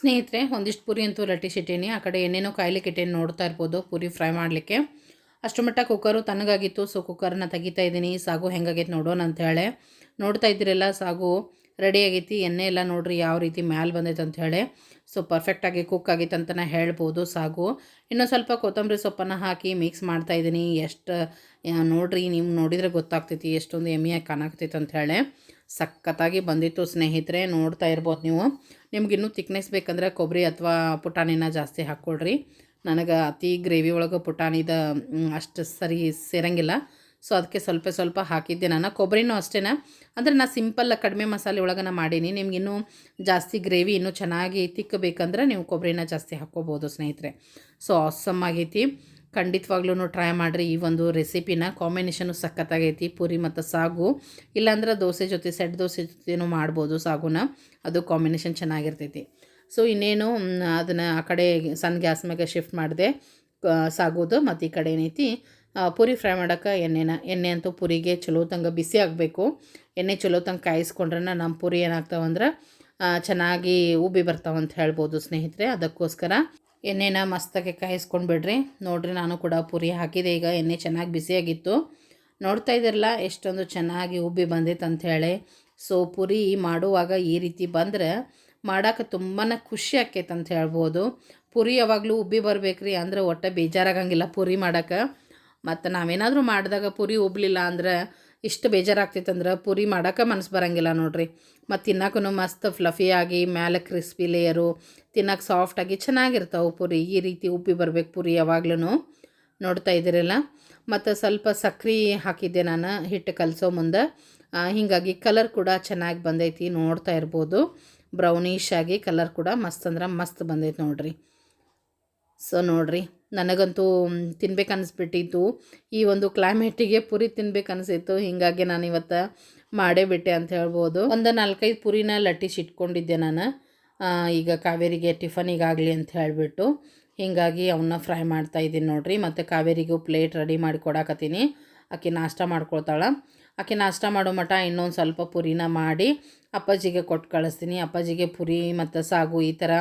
ಸ್ನೇಹಿತರೆ, ಒಂದಿಷ್ಟು ಪುರಿ ಅಂತೂ ಲಟ್ಟಿಸಿಟ್ಟೀನಿ ಆ ಕಡೆ ಏನೇನೋ ಕಾಯ್ಲಿಕ್ಕೆ ಇಟ್ಟೇನು ನೋಡ್ತಾ ಇರ್ಬೋದು ಪುರಿ ಫ್ರೈ ಮಾಡಲಿಕ್ಕೆ. ಅಷ್ಟು ಮಟ್ಟ ಕುಕ್ಕರು ತಣ್ಣಗಾಗಿತ್ತು ಸೊ ಕುಕ್ಕರ್ನ ತೆಗಿತಾ ಇದ್ದೀನಿ. ಸಾಗು ಹೆಂಗಾಗೈತೆ ನೋಡೋಣ ಅಂತ ಹೇಳಿ. ನೋಡ್ತಾ ಇದ್ದೀರಲ್ಲ, ಸಾಗು ರೆಡಿ ಆಗೈತಿ. ಎಣ್ಣೆ ಎಲ್ಲ ನೋಡ್ರಿ ಯಾವ ರೀತಿ ಮ್ಯಾಲೆ ಬಂದೈತೆ ಅಂತ ಹೇಳಿ. ಸೊ ಪರ್ಫೆಕ್ಟಾಗಿ ಕುಕ್ ಆಗೈತೆ ಅಂತಲೇ ಹೇಳ್ಬೋದು ಸಾಗು. ಇನ್ನೂ ಸ್ವಲ್ಪ ಕೊತ್ತಂಬರಿ ಸೊಪ್ಪನ್ನು ಹಾಕಿ ಮಿಕ್ಸ್ ಮಾಡ್ತಾ ಇದ್ದೀನಿ. ಎಷ್ಟು ನೋಡ್ರಿ ನೀವು ನೋಡಿದರೆ ಗೊತ್ತಾಗ್ತೈತಿ ಎಷ್ಟೊಂದು ಎಮ್ಮಿಯಾಗಿ ಕಾಣಾಗ್ತೈತೆ ಅಂತ ಹೇಳಿ. ಸಖತ್ತಾಗಿ ಬಂದಿತ್ತು ಸ್ನೇಹಿತರೆ, ನೋಡ್ತಾ ಇರ್ಬೋದು ನೀವು. ನಿಮ್ಗೆ ಇನ್ನೂ ತಿಕ್ನೆಸ್ ಬೇಕಂದ್ರೆ ಕೊಬ್ಬರಿ ಅಥವಾ ಪುಟಾಣಿನ ಜಾಸ್ತಿ ಹಾಕ್ಕೊಳ್ರಿ. ನನಗೆ ಅತಿ ಗ್ರೇವಿ ಒಳಗೆ ಪುಟಾಣಿದ ಅಷ್ಟು ಸರಿ ಸೇರಂಗಿಲ್ಲ. ಸೊ ಅದಕ್ಕೆ ಸ್ವಲ್ಪ ಸ್ವಲ್ಪ ಹಾಕಿದ್ದೆ ನಾನು. ಕೊಬ್ಬರಿನೂ ಅಷ್ಟೇ ಅಂದರೆ ನಾನು ಸಿಂಪಲ್ ಕಡಿಮೆ ಮಸಾಲೆ ಒಳಗೆ ನಾ ಮಾಡೀನಿ. ನಿಮ್ಗೆ ಇನ್ನೂ ಜಾಸ್ತಿ ಗ್ರೇವಿ ಇನ್ನೂ ಚೆನ್ನಾಗಿ ತಿಕ್ಕಬೇಕಂದ್ರೆ ನೀವು ಕೊಬ್ಬರಿನ ಜಾಸ್ತಿ ಹಾಕ್ಕೋಬೋದು ಸ್ನೇಹಿತರೆ. ಸೊ ಆಗೈತಿ. ಖಂಡಿತವಾಗ್ಲೂ ಟ್ರೈ ಮಾಡಿರಿ ಈ ಒಂದು ರೆಸಿಪಿನ ಕಾಂಬಿನೇಷನು ಸಖತ್ತಾಗೈತಿ, ಪೂರಿ ಮತ್ತು ಸಾಗು. ಇಲ್ಲಾಂದ್ರೆ ದೋಸೆ ಜೊತೆ, ಸೆಟ್ ದೋಸೆ ಜೊತೆನೂ ಮಾಡ್ಬೋದು ಸಾಗುನ. ಅದು ಕಾಂಬಿನೇಷನ್ ಚೆನ್ನಾಗಿರ್ತೈತಿ. ಸೊ ಇನ್ನೇನು ಅದನ್ನು ಆ ಕಡೆ ಸಣ್ಣ ಗ್ಯಾಸ್ ಮ್ಯಾಗೆ ಶಿಫ್ಟ್ ಮಾಡಿದೆ ಸಾಗೋದು. ಮತ್ತು ಈ ಕಡೆ ಏನೈತಿ ಪೂರಿ ಫ್ರೈ ಮಾಡೋಕೆ ಎಣ್ಣೆನ, ಎಣ್ಣೆ ಅಂತೂ ಪೂರಿಗೆ ಚಲೋ ತಂಗ ಬಿಸಿ ಆಗಬೇಕು. ಎಣ್ಣೆ ಚಲೋ ತಂಗ ಕಾಯಿಸ್ಕೊಂಡ್ರೆ ನಮ್ಮ ಪೂರಿ ಏನಾಗ್ತಾವಂದ್ರೆ ಚೆನ್ನಾಗಿ ಉಬ್ಬಿ ಬರ್ತಾವ ಅಂತ ಹೇಳ್ಬೋದು ಸ್ನೇಹಿತರೆ. ಅದಕ್ಕೋಸ್ಕರ ಎಣ್ಣೆನ ಮಸ್ತಾಗಿ ಕಾಯಿಸ್ಕೊಂಡು ಬಿಡ್ರಿ. ನೋಡ್ರಿ ನಾನು ಕೂಡ ಪೂರಿ ಹಾಕಿದೆ, ಈಗ ಎಣ್ಣೆ ಚೆನ್ನಾಗಿ ಬಿಸಿಯಾಗಿತ್ತು. ನೋಡ್ತಾ ಇದ್ದೀರಲ್ಲ, ಎಷ್ಟೊಂದು ಚೆನ್ನಾಗಿ ಉಬ್ಬಿ ಬಂದಿತ್ತು ಅಂತ ಹೇಳಿ. ಸೊ ಪುರಿ ಮಾಡುವಾಗ ಈ ರೀತಿ ಬಂದ್ರೆ ಮಾಡೋಕೆ ತುಂಬಾ ಖುಷಿ ಆಕೈತೆ ಅಂತ ಹೇಳ್ಬೋದು. ಪುರಿ ಯಾವಾಗಲೂ ಉಬ್ಬಿ ಬರ್ಬೇಕ್ರಿ, ಅಂದ್ರೆ ಒಟ್ಟು ಬೇಜಾರಾಗಂಗಿಲ್ಲ ಪುರಿ ಮಾಡೋಕೆ. ಮತ್ತು ನಾವೇನಾದರೂ ಮಾಡಿದಾಗ ಪುರಿ ಉಬ್ಬಲಿಲ್ಲ ಅಂದ್ರೆ ಇಷ್ಟು ಬೇಜಾರಾಗ್ತಿತ್ತಂದ್ರೆ ಪುರಿ ಮಾಡೋಕೆ ಮನಸ್ಸು ಬರೋಂಗಿಲ್ಲ ನೋಡ್ರಿ. ಮತ್ತು ತಿನ್ನೋಕ್ಕೂ ಮಸ್ತ್ ಫ್ಲಫಿಯಾಗಿ ಮ್ಯಾಲೆ ಕ್ರಿಸ್ಪಿ ಲೇಯರು ತಿನ್ನಕ್ಕೆ ಸಾಫ್ಟಾಗಿ ಚೆನ್ನಾಗಿರ್ತಾವೆ ಪೂರಿ. ಈ ರೀತಿ ಉಪ್ಪಿ ಬರಬೇಕು ಪೂರಿ ಯಾವಾಗ್ಲೂ ನೋಡ್ತಾ ಇದ್ದೀರಲ್ಲ ಮತ್ತು ಸ್ವಲ್ಪ ಸಕ್ರೆ ಹಾಕಿದ್ದೆ ನಾನು ಹಿಟ್ಟು ಕಲಸೋ ಮುಂದೆ. ಹೀಗಾಗಿ ಕಲರ್ ಕೂಡ ಚೆನ್ನಾಗಿ ಬಂದೈತಿ ನೋಡ್ತಾ ಇರ್ಬೋದು. ಬ್ರೌನಿಶ್ ಆಗಿ ಕಲರ್ ಕೂಡ ಮಸ್ತ್ ಅಂದ್ರೆ ಮಸ್ತ್ ಬಂದೈತೆ ನೋಡ್ರಿ. ಸೊ ನೋಡ್ರಿ. ನನಗಂತೂ ತಿನ್ಬೇಕು ಅನಿಸ್ಬಿಟ್ಟಿತ್ತು ಈ ಒಂದು ಕ್ಲೈಮೇಟಿಗೆ ಪುರಿ ತಿನ್ಬೇಕು ಅನಿಸಿತ್ತು ಹೀಗಾಗಿ ನಾನು ಇವತ್ತು ಮಾಡೇ ಬಿಟ್ಟೆ ಅಂತ ಹೇಳ್ಬೋದು. ಒಂದು ನಾಲ್ಕೈದು ಪುರಿನ ಲಟ್ಟಿಸಿ ಇಟ್ಕೊಂಡಿದ್ದೆ ನಾನು. ಈಗ ಕಾವೇರಿಗೆ ಟಿಫನಿಗಾಗಲಿ ಅಂತ ಹೇಳಿಬಿಟ್ಟು. ಹೀಗಾಗಿ ಅವನ್ನ ಫ್ರೈ ಮಾಡ್ತಾ ಇದ್ದೀನಿ ನೋಡ್ರಿ. ಮತ್ತು ಕಾವೇರಿಗೂ ಪ್ಲೇಟ್ ರೆಡಿ ಮಾಡಿ ಕೊಡಾಕತ್ತೀನಿ. ಆಕೆ ನಾಷ್ಟ ಮಾಡ್ಕೊಳ್ತಾಳೆ. ಆಕೆ ನಾಷ್ಟ ಮಾಡೋ ಮಟ ಇನ್ನೊಂದು ಸ್ವಲ್ಪ ಪುರಿನ ಮಾಡಿ ಅಪ್ಪಾಜಿಗೆ ಕೊಟ್ಟು ಕಳಿಸ್ತೀನಿ. ಅಪ್ಪಾಜಿಗೆ ಪುರಿ ಮತ್ತು ಸಾಗು ಈ ಥರ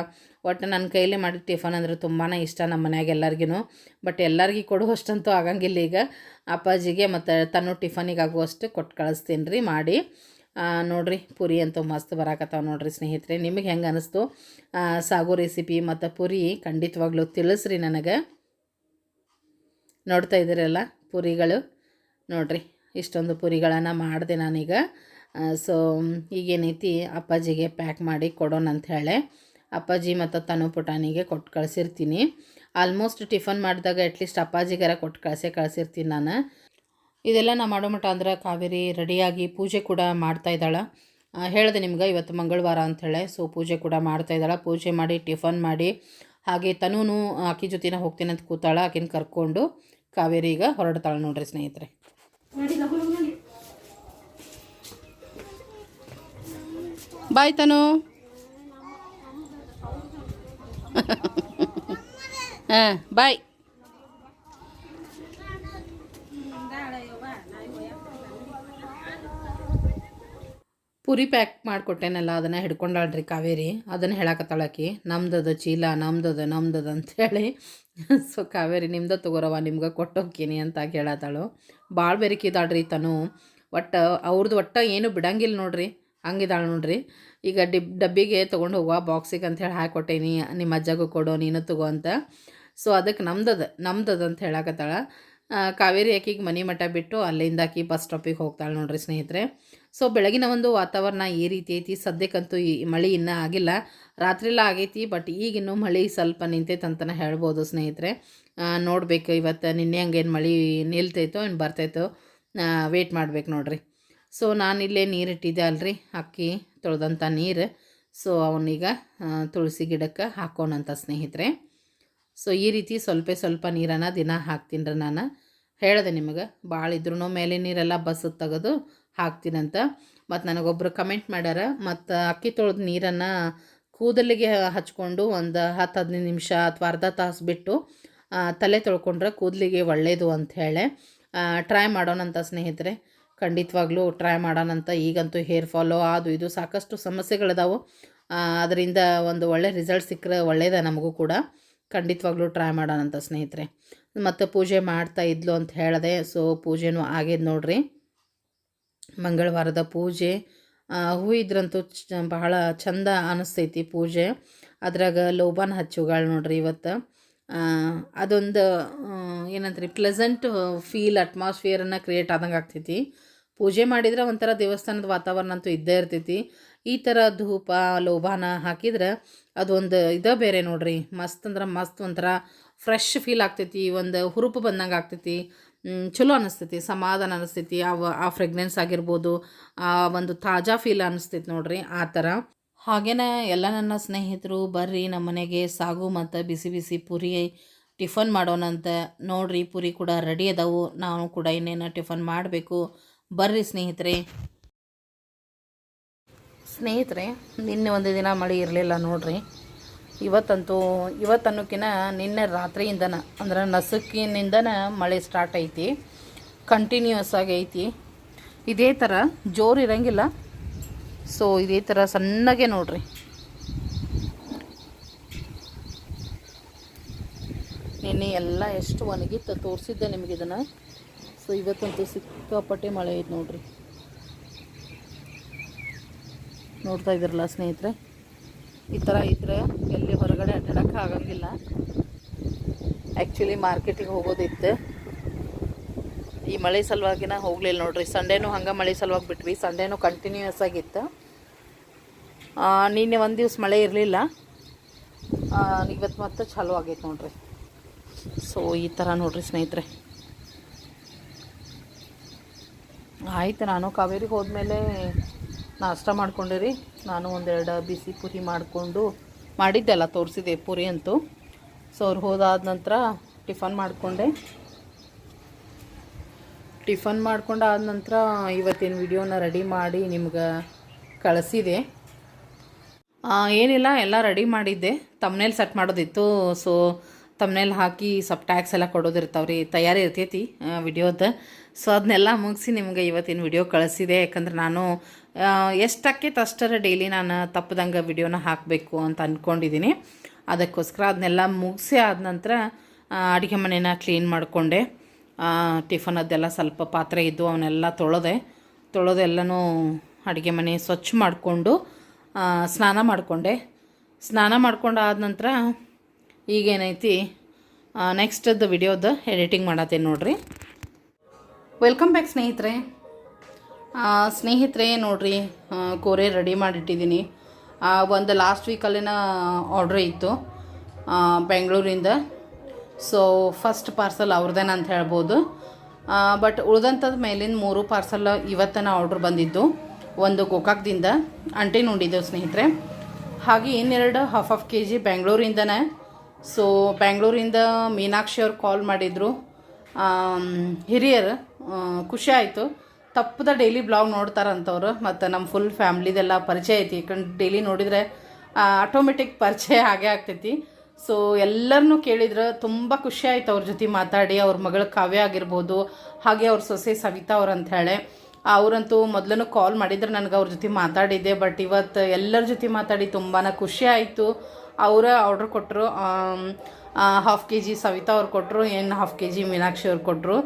ಒಟ್ಟು ನನ್ನ ಕೈಲೇ ಮಾಡಿ ಟಿಫನ್ ಅಂದರೆ ತುಂಬಾ ಇಷ್ಟ ನಮ್ಮ ಮನ್ಯಾಗ ಎಲ್ಲರಿಗೂ ಬಟ್ ಎಲ್ಲರಿಗೂ ಕೊಡುವಷ್ಟಂತೂ ಆಗಂಗಿಲ್ಲ ಈಗ. ಅಪ್ಪಾಜಿಗೆ ಮತ್ತು ತನ್ನ ಟಿಫನಿಗೆ ಆಗುವಷ್ಟು ಕೊಟ್ಟು ಕಳಿಸ್ತೀನಿ ರೀ ಮಾಡಿ ನೋಡಿರಿ ಪುರಿ ಅಂತೂ ಮಸ್ತ್ ಬರಾಕತ್ತಾವ ನೋಡಿರಿ ಸ್ನೇಹಿತರೆ. ನಿಮಗೆ ಹೆಂಗೆ ಅನಿಸ್ತು? ಸಾಗು ರೆಸಿಪಿ ಮತ್ತು ಪುರಿ ಖಂಡಿತವಾಗ್ಲೂ ತಿಳಿಸ್ರಿ ನನಗೆ. ನೋಡ್ತಾ ಇದ್ದೀರಲ್ಲ ಪುರಿಗಳು? ನೋಡ್ರಿ. ಇಷ್ಟೊಂದು ಪುರಿಗಳನ್ನು ಮಾಡಿದೆ ನಾನೀಗ. ಸೊ, ಈಗೇನೈತಿ, ಅಪ್ಪಾಜಿಗೆ ಪ್ಯಾಕ್ ಮಾಡಿ ಕೊಡೋಣ ಅಂತ ಹೇಳಿ. ಅಪ್ಪಾಜಿ ಮತ್ತು ತನು ಪುಟಾಣಿಗೆ ಕೊಟ್ಟು ಕಳಿಸಿರ್ತೀನಿ. ಆಲ್ಮೋಸ್ಟ್ ಟಿಫನ್ ಮಾಡಿದಾಗ ಅಟ್ಲೀಸ್ಟ್ ಅಪ್ಪಾಜಿಗಾರ ಕೊಟ್ಟು ಕಳಿಸೇ ಕಳಿಸಿರ್ತೀನಿ ನಾನು. ಇದೆಲ್ಲ ನಾ ಮಾಡೋ ಮಟ್ಟ ಅಂದ್ರೆ ಕಾವೇರಿ ರೆಡಿಯಾಗಿ ಪೂಜೆ ಕೂಡ ಮಾಡ್ತಾ ಇದ್ದಾಳೆ. ಹೇಳಿದೆ ನಿಮ್ಗೆ ಇವತ್ತು ಮಂಗಳವಾರ ಅಂಥೇಳಿ ಸೊ ಪೂಜೆ ಕೂಡ ಮಾಡ್ತಾ ಇದ್ದಾಳೆ. ಪೂಜೆ ಮಾಡಿ, ಟಿಫನ್ ಮಾಡಿ, ಹಾಗೆ ತನೂನು ಆಕಿ ಜೊತೆನ ಹೋಗ್ತೀನಿ ಅಂತ ಕೂತಾಳ. ಆಕಿನ ಕರ್ಕೊಂಡು ಕಾವೇರಿ ಈಗ ಹೊರಡ್ತಾಳೆ ನೋಡ್ರಿ ಸ್ನೇಹಿತರೆ. బాయ్ తను బాయ్ ಪುರಿ ಪ್ಯಾಕ್ ಮಾಡಿಕೊಟ್ಟೇನಲ್ಲ, ಅದನ್ನು ಹಿಡ್ಕೊಂಡಾಳ್ರಿ ಕಾವೇರಿ. ಅದನ್ನು ಹೇಳಕತ್ತಾಳಕಿ ನಮ್ದದ ಚೀಲ, ನಮ್ದದ ನಮ್ದದ ಅಂಥೇಳಿ ಸೊ ಕಾವೇರಿ, ನಿಮ್ದು ತಗೋರವ ನಿಮ್ಗೆ ಕೊಟ್ಟೋಗ್ತೀನಿ ಅಂತ ಕೇಳತ್ತಾಳು ಭಾಳ ಬೆರಕಿದಾಳ್ರಿ ತನು. ಒಟ್ಟು ಅವ್ರದ್ದು ಒಟ್ಟು ಏನು ಬಿಡಂಗಿಲ್ಲ ನೋಡ್ರಿ. ಹಂಗಿದ್ದಾಳು ನೋಡ್ರಿ. ಈಗ ಡಿಬ್, ಡಬ್ಬಿಗೆ ತೊಗೊಂಡು ಹೋಗುವ, ಬಾಕ್ಸಿಗೆ ಅಂಥೇಳಿ ಹಾಕೊಟ್ಟೇನಿ. ನಿಮ್ಮ ಅಜ್ಜಗೂ ಕೊಡೋ, ನೀನು ತಗೋ ಅಂತ. ಸೊ ಅದಕ್ಕೆ ನಮ್ದದ ನಮ್ದದ ಅಂತ ಹೇಳಕತ್ತಾಳ. ಕಾವೇರಿ ಆಕಿಗೆ ಮನೆ ಮಠ ಬಿಟ್ಟು ಅಲ್ಲಿಂದ ಆಕಿ ಬಸ್ ಸ್ಟಾಪಿಗೆ ಹೋಗ್ತಾಳೆ ನೋಡ್ರಿ ಸ್ನೇಹಿತರೆ. ಸೊ ಬೆಳಗಿನ ಒಂದು ವಾತಾವರಣ ಈ ರೀತಿ ಐತಿ. ಸದ್ಯಕ್ಕಂತೂ ಈ ಮಳೆ ಇನ್ನೂ ಆಗಿಲ್ಲ. ರಾತ್ರಿಲ್ಲ ಆಗೈತಿ ಬಟ್ ಈಗಿನ್ನೂ ಮಳೆ ಸ್ವಲ್ಪ ನಿಂತೈತೆ ಅಂತಲೇ ಹೇಳ್ಬೋದು ಸ್ನೇಹಿತರೆ. ನೋಡಬೇಕು ಇವತ್ತು ನಿನ್ನೆ ಹಂಗೇನು ಮಳೆ ನಿಲ್ತೈತೋ ಏನು ಬರ್ತೈತೋ ವೇಟ್ ಮಾಡ್ಬೇಕು ನೋಡ್ರಿ. ಸೊ ನಾನಿಲ್ಲೇ ನೀರಿಟ್ಟಿದ್ದೆ ಅಲ್ರಿ, ಅಕ್ಕಿ ತೊಳೆದಂಥ ನೀರು. ಸೊ ಅವನೀಗ ತುಳಸಿ ಗಿಡಕ್ಕೆ ಹಾಕೋಣಂತ ಸ್ನೇಹಿತರೆ. ಸೊ ಈ ರೀತಿ ಸ್ವಲ್ಪ ಸ್ವಲ್ಪ ನೀರನ್ನು ದಿನ ಹಾಕ್ತೀನಿ ರೀ ನಾನು. ಹೇಳಿದೆ ನಿಮಗೆ, ಭಾಳ ಇದ್ರೂ ಮೇಲೆ ನೀರೆಲ್ಲ ಬಸ್ ತೆಗೆದು ಹಾಕ್ತೀನಂತ ಮತ್ತು ನನಗೊಬ್ಬರು ಕಮೆಂಟ್ ಮಾಡ್ಯಾರ, ಮತ್ತು ಅಕ್ಕಿ ತೊಳೆದ ನೀರನ್ನು ಕೂದಲಿಗೆ ಹಚ್ಕೊಂಡು ಒಂದು ಹತ್ತು ಹದಿನೈದು ನಿಮಿಷ ಅಥವಾ ಅರ್ಧ ತಾಸು ಬಿಟ್ಟು ತಲೆ ತೊಳ್ಕೊಂಡ್ರೆ ಕೂದಲಿಗೆ ಒಳ್ಳೆಯದು ಹೇಳಿ. ಟ್ರೈ ಮಾಡೋಣಂತ ಸ್ನೇಹಿತರೆ. ಖಂಡಿತವಾಗ್ಲೂ ಟ್ರೈ ಮಾಡೋಣಂತ ಈಗಂತೂ ಹೇರ್ ಫಾಲೋ ಅದು ಇದು ಸಾಕಷ್ಟು ಸಮಸ್ಯೆಗಳಿದಾವೆ. ಅದರಿಂದ ಒಂದು ಒಳ್ಳೆ ರಿಸಲ್ಟ್ ಸಿಕ್ಕರೆ ಒಳ್ಳೆಯದ ನಮಗೂ ಕೂಡ. ಖಂಡಿತವಾಗ್ಲೂ ಟ್ರೈ ಮಾಡೋಣಂತ ಸ್ನೇಹಿತರೆ. ಮತ್ತು ಪೂಜೆ ಮಾಡ್ತಾ ಇದ್ಲು ಅಂತ ಹೇಳಿದೆ ಸೊ ಪೂಜೆನೂ ಆಗ್ಯದ ನೋಡ್ರಿ. ಮಂಗಳವಾರದ ಪೂಜೆ. ಹೂ ಇದ್ರಂತೂ ಬಹಳ ಚಂದ ಅನಿಸ್ತೈತಿ ಪೂಜೆ. ಅದ್ರಾಗ ಲೋಬಾನ್ ಹಚ್ಚುಗಳು ನೋಡ್ರಿ ಇವತ್ತು. ಅದೊಂದು ಏನಂತ್ರಿ ಪ್ಲೆಸೆಂಟ್ ಫೀಲ್ ಅಟ್ಮಾಸ್ಫಿಯರನ್ನು ಕ್ರಿಯೇಟ್ ಆದಂಗೆ ಆಗ್ತೈತಿ. ಪೂಜೆ ಮಾಡಿದ್ರೆ ಒಂಥರ ದೇವಸ್ಥಾನದ ವಾತಾವರಣ ಅಂತೂ ಇದ್ದೇ ಇರ್ತೈತಿ. ಈ ಥರ ಧೂಪ ಲೋಭಾನ ಹಾಕಿದ್ರೆ ಅದೊಂದು ಇದೇ ಬೇರೆ ನೋಡ್ರಿ. ಮಸ್ತ್ ಅಂದ್ರೆ ಮಸ್ತ್ ಒಂಥರ ಫ್ರೆಶ್ ಫೀಲ್ ಆಗ್ತೈತಿ, ಒಂದು ಹುರುಪು ಬಂದಂಗೆ ಆಗ್ತೈತಿ. ಚಲೋ ಅನಿಸ್ತೈತಿ, ಸಮಾಧಾನ ಅನಿಸ್ತೈತಿ. ಅವ ಆ ಫ್ರೆಗ್ನೆನ್ಸ್ ಆಗಿರ್ಬೋದು, ಆ ಒಂದು ತಾಜಾ ಫೀಲ್ ಅನಿಸ್ತೈತಿ ನೋಡ್ರಿ ಆ ಥರ ಹಾಗೇನೆ ಎಲ್ಲ ನನ್ನ ಸ್ನೇಹಿತರು ಬರ್ರಿ ನಮ್ಮ ಮನೆಗೆ ಸಾಗು ಮತ್ತು ಬಿಸಿ ಬಿಸಿ ಪುರಿ ಟಿಫನ್ ಮಾಡೋಣಂತ ನೋಡ್ರಿ ಪುರಿ ಕೂಡ ರೆಡಿ ಅದಾವು. ನಾವು ಕೂಡ ಇನ್ನೇನು ಟಿಫನ್ ಮಾಡಬೇಕು. ಬರ್ರಿ ಸ್ನೇಹಿತರೆ. ಸ್ನೇಹಿತರೆ, ನಿನ್ನೆ ಒಂದು ದಿನ ಮಳೆ ಇರಲಿಲ್ಲ ನೋಡ್ರಿ. ಇವತ್ತಂತೂ ಇವತ್ತನ್ನೋಕಿನ ನಿನ್ನೆ ರಾತ್ರಿಯಿಂದನ, ಅಂದ್ರೆ ನಸುಕಿನಿಂದನ ಮಳೆ ಸ್ಟಾರ್ಟ್ ಐತಿ. ಕಂಟಿನ್ಯೂಸ್ ಆಗಿ ಐತಿ. ಇದೇ ಥರ ಜೋರು ಇರಂಗಿಲ್ಲ. ಸೊ ಇದೇ ಥರ ಸಣ್ಣಗೆ ನೋಡ್ರಿ. ನಿನ್ನೆ ಎಲ್ಲ ಎಷ್ಟು ಒಣಗಿತ್ತು ತೋರಿಸಿದ್ದೆ ನಿಮಗೆ ಇದನ್ನು. ಸೊ ಇವತ್ತಂತೂ ಸಿಕ್ಕಾಪಟ್ಟೆ ಮಳೆ ಐತೆ ನೋಡ್ರಿ. ನೋಡ್ತಾ ಇದ್ರಲ್ಲ ಸ್ನೇಹಿತರೆ? ಈ ಥರ ಇದ್ರೆ ಎಲ್ಲಿ ಹೊರಗಡೆ ಅಡ್ಡಾಡಕ್ಕೆ ಆಗಂಗಿಲ್ಲ. ಆ್ಯಕ್ಚುಲಿ ಮಾರ್ಕೆಟಿಗೆ ಹೋಗೋದಿತ್ತು. ಈ ಮಳೆ ಸಲುವಾಗಿನ ಹೋಗಲಿಲ್ಲ ನೋಡ್ರಿ. ಸಂಡೇನೂ ಹಂಗೆ ಮಳೆ ಸಲುವಾಗಿ ಬಿಟ್ವಿ. ಸಂಡೇನೂ ಕಂಟಿನ್ಯೂಯಸ್ ಆಗಿತ್ತು. ನಿನ್ನೆ ಒಂದು ದಿವ್ಸ ಮಳೆ ಇರಲಿಲ್ಲ. ಇವತ್ತು ಮತ್ತೆ ಚಾಲೂ ಆಗೈತೆ ನೋಡ್ರಿ. ಸೊ ಈ ಥರ ನೋಡ್ರಿ ಸ್ನೇಹಿತರೆ. ಆಯಿತು, ನಾನು ಕಾವೇರಿಗೆ ಹೋದ್ಮೇಲೆ ನಾಷ್ಟ ಮಾಡ್ಕೊಂಡಿರಿ. ನಾನು ಒಂದೆರಡು ಬಿಸಿ ಪುರಿ ಮಾಡಿಕೊಂಡು ಮಾಡಿದ್ದೆಲ್ಲ ತೋರಿಸಿದೆ ಪುರಿ ಅಂತೂ. ಸೊ, ಅವ್ರು ಹೋದಾದ ನಂತರ ಟಿಫನ್ ಮಾಡಿಕೊಂಡೆ. ಟಿಫನ್ ಮಾಡ್ಕೊಂಡಾದ ನಂತರ ಇವತ್ತಿನ ವಿಡಿಯೋನ ರೆಡಿ ಮಾಡಿ ನಿಮ್ಗೆ ಕಳಿಸಿದೆ. ಏನಿಲ್ಲ, ಎಲ್ಲ ರೆಡಿ ಮಾಡಿದ್ದೆ. ತಮ್ಮನೇಲಿ ಸೆಟ್ ಮಾಡೋದಿತ್ತು. ಸೊ ತಮ್ಮನೇಲಿ ಹಾಕಿ ಸಬ್ ಟ್ಯಾಕ್ಸ್ ಎಲ್ಲ ಕೊಡೋದಿರ್ತಾವೆ ರೀ ತಯಾರಿ ಇರ್ತೈತಿ ವಿಡಿಯೋದ. ಸೊ ಅದನ್ನೆಲ್ಲ ಮುಗಿಸಿ ನಿಮ್ಗೆ ಇವತ್ತಿನ ವಿಡಿಯೋ ಕಳಿಸಿದೆ. ಯಾಕಂದ್ರೆ ನಾನು ಎಷ್ಟಾಕೈತೆ ಅಷ್ಟರ ಡೈಲಿ ನಾನು ತಪ್ಪದಂಗೆ ವಿಡಿಯೋನ ಹಾಕಬೇಕು ಅಂತ ಅಂದ್ಕೊಂಡಿದ್ದೀನಿ ಅದಕ್ಕೋಸ್ಕರ ಅದನ್ನೆಲ್ಲ ಮುಗಿಸಿ ಆದ ನಂತರ ಅಡುಗೆ ಮನೇನ ಕ್ಲೀನ್ ಮಾಡಿಕೊಂಡೆ. ಟಿಫನ್ ಅದೆಲ್ಲ ಸ್ವಲ್ಪ ಪಾತ್ರೆ ಇದ್ದು ಅವನ್ನೆಲ್ಲ ತೊಳೆದೆ. ತೊಳೆದೆಲ್ಲನೂ ಅಡುಗೆ ಮನೆ ಸ್ವಚ್ಛ ಮಾಡಿಕೊಂಡು ಸ್ನಾನ ಮಾಡಿಕೊಂಡೆ. ಸ್ನಾನ ಮಾಡ್ಕೊಂಡು ಆದ ನಂತರ ಈಗೇನೈತಿ ನೆಕ್ಸ್ಟದ್ದು ವಿಡಿಯೋದ ಎಡಿಟಿಂಗ್ ಮಾಡತ್ತೇನೆ ನೋಡಿರಿ. ವೆಲ್ಕಮ್ ಬ್ಯಾಕ್ ಸ್ನೇಹಿತರೆ. ಸ್ನೇಹಿತರೆ, ನೋಡ್ರಿ ಕೋರೆ ರೆಡಿ ಮಾಡಿಟ್ಟಿದ್ದೀನಿ. ಒಂದು ಲಾಸ್ಟ್ ವೀಕಲ್ಲಿನ ಆರ್ಡ್ರ್ ಇತ್ತು ಬೆಂಗಳೂರಿಂದ. ಸೊ ಫಸ್ಟ್ ಪಾರ್ಸಲ್ ಅವ್ರದ್ದೇನ ಅಂತ ಹೇಳ್ಬೋದು. ಬಟ್ ಉಳ್ದಂಥದ್ದು ಮೇಲಿನ ಮೂರು ಪಾರ್ಸಲ್ ಇವತ್ತನ ಆರ್ಡ್ರ್ ಬಂದಿದ್ದು, ಒಂದು ಗೋಕಾಕ್ದಿಂದ ಅಂಟಿ ನೋಡಿದ್ದೆವು ಸ್ನೇಹಿತರೆ. ಹಾಗೆ ಇನ್ನೆರಡು ಹಾಫ್ ಹಾಫ್ ಕೆ ಜಿ ಬೆಂಗಳೂರಿಂದನೇ. ಸೊ ಬೆಂಗಳೂರಿಂದ ಮೀನಾಕ್ಷಿ ಅವ್ರು ಕಾಲ್ ಮಾಡಿದರು. ಹಿರಿಯರು ಖುಷಿ ಆಯಿತು. ತಪ್ಪದ ಡೈಲಿ ಬ್ಲಾಗ್ ನೋಡ್ತಾರಂಥವ್ರು ಮತ್ತು ನಮ್ಮ ಫುಲ್ ಫ್ಯಾಮ್ಲಿದೆಲ್ಲ ಪರಿಚಯ ಐತಿ. ಯಾಕಂದ್ರೆ ಡೈಲಿ ನೋಡಿದರೆ ಆಟೋಮೆಟಿಕ್ ಪರಿಚಯ ಆಗೇ ಆಗ್ತೈತಿ. ಸೊ ಎಲ್ಲರನ್ನೂ ಕೇಳಿದ್ರೆ ತುಂಬ ಖುಷಿ ಆಯ್ತು ಅವ್ರ ಜೊತೆ ಮಾತಾಡಿ. ಅವ್ರ ಮಗಳ ಕಾವ್ಯ ಆಗಿರ್ಬೋದು, ಹಾಗೆ ಅವ್ರ ಸೊಸೆ ಸವಿತಾ ಅವ್ರು ಅಂತ ಹೇಳಿ. ಅವರಂತೂ ಮೊದಲೂ ಕಾಲ್ ಮಾಡಿದ್ರೆ ನನಗೆ ಅವ್ರ ಜೊತೆ ಮಾತಾಡಿದ್ದೆ ಬಟ್ ಇವತ್ತು ಎಲ್ಲರ ಜೊತೆ ಮಾತಾಡಿ ತುಂಬಾ ಖುಷಿ ಆಯಿತು. ಅವರ ಆರ್ಡ್ರ್ ಕೊಟ್ಟರು ಹಾಫ್ ಕೆ ಜಿ ಸವಿತಾ ಅವ್ರು ಕೊಟ್ಟರು ಏನು ಹಾಫ್ ಕೆ ಜಿ ಮೀನಾಕ್ಷಿ ಅವ್ರು ಕೊಟ್ಟರು